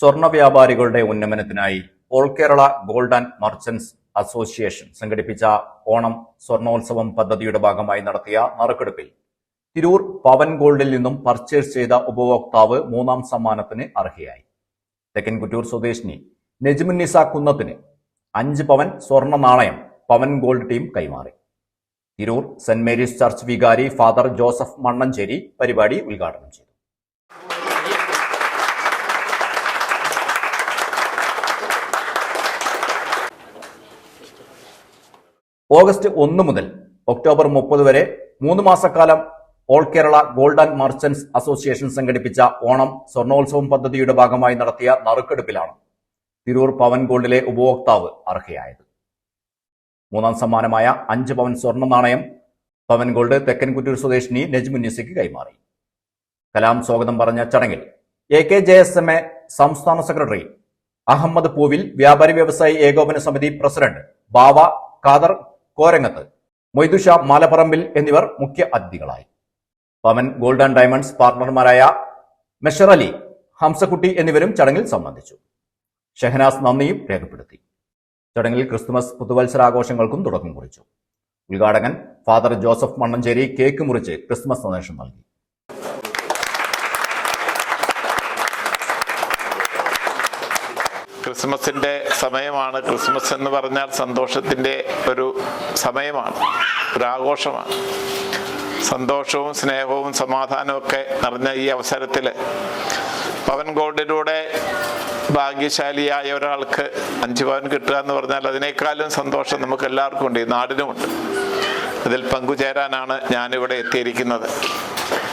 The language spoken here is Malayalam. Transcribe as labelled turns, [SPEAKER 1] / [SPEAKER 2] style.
[SPEAKER 1] സ്വർണ വ്യാപാരികളുടെ ഉന്നമനത്തിനായി all Kerala gold and merchants association സംഘടിപ്പിച്ച ഓണം സ്വർണോത്സവം പദ്ധതിയുടെ ഭാഗമായി നടത്തിയ നറുക്കെടുപ്പിൽ തിരൂർ പവൻ ഗോൾഡിൽ നിന്നും പർച്ചേസ് ചെയ്ത ഉപഭോക്താവ് മൂന്നാം സമ്മാനത്തിന് അർഹയായി. തെക്കൻ കുറ്റൂർ സ്വദേശിനി നെജ്മുന്നിസ കുന്നത്തിന് അഞ്ച് പവൻ സ്വർണ നാണയം പവൻ ഗോൾഡ് ടീം കൈമാറി. തിരൂർ സെന്റ് മേരീസ് ചർച്ച് വികാരി ഫാദർ ജോസഫ് മണ്ണഞ്ചേരി പരിപാടി ഉദ്ഘാടനം ചെയ്തു. ഓഗസ്റ്റ് ഒന്ന് മുതൽ ഒക്ടോബർ മുപ്പത് വരെ മൂന്ന് മാസക്കാലം all Kerala golden and merchants association സംഘടിപ്പിച്ച ഓണം സ്വർണോത്സവം പദ്ധതിയുടെ ഭാഗമായി നടത്തിയ നറുക്കെടുപ്പിലാണ് തിരൂർ പവൻ ഗോൾഡിലെ ഉപഭോക്താവ് അർഹയായത്. മൂന്നാം സമ്മാനമായ അഞ്ച് പവൻ സ്വർണ നാണയം പവൻ ഗോൾഡ് തെക്കൻ കുറ്റൂർ സ്വദേശിനി നജ്മുന്യസിക്ക് കൈമാറി. കലാം സ്വാഗതം പറഞ്ഞ ചടങ്ങിൽ A K J S M A സംസ്ഥാന സെക്രട്ടറി അഹമ്മദ് പൂവിൽ വ്യാപാരി വ്യവസായി ഏകോപന സമിതി പ്രസിഡന്റ് ബാവ ഖാദർ കോരങ്ങത്ത് മൊയ്തുഷ മാലപ്പറമ്പിൽ എന്നിവർ മുഖ്യ അതിഥികളായി. പവൻ ഗോൾഡ് ആൻഡ് ഡയമണ്ട്സ് പാർട്ണർമാരായ മെഷർ അലി ഹംസക്കുട്ടി എന്നിവരും ചടങ്ങിൽ സംബന്ധിച്ചു. ഷെഹനാസ് നന്ദിയും രേഖപ്പെടുത്തി. ചടങ്ങിൽ ക്രിസ്തുമസ് പുതുവത്സരാഘോഷങ്ങൾക്കും തുടക്കം കുറിച്ചു. ഉദ്ഘാടകൻ ഫാദർ ജോസഫ് മണ്ണഞ്ചേരി കേക്ക് മുറിച്ച് ക്രിസ്മസ് സന്ദേശം നൽകി.
[SPEAKER 2] ക്രിസ്മസിന്റെ സമയമാണ്. ക്രിസ്മസ് എന്ന് പറഞ്ഞാൽ സന്തോഷത്തിന്റെ ഒരു സമയമാണ്. ഒരു ആഘോഷമാണ്. സന്തോഷവും സ്നേഹവും സമാധാനവും ഒക്കെ നിറഞ്ഞ ഈ അവസരത്തിൽ പവൻ ഗോൾഡിലൂടെ ഭാഗ്യശാലിയായ ഒരാൾക്ക് അഞ്ച് പവൻ കിട്ടുക എന്ന് പറഞ്ഞാൽ അതിനേക്കാളും സന്തോഷം നമുക്ക് എല്ലാവർക്കും ഉണ്ട്. ഈ നാടിനുമുണ്ട്. അതിൽ പങ്കുചേരാനാണ് ഞാനിവിടെ എത്തിയിരിക്കുന്നത്.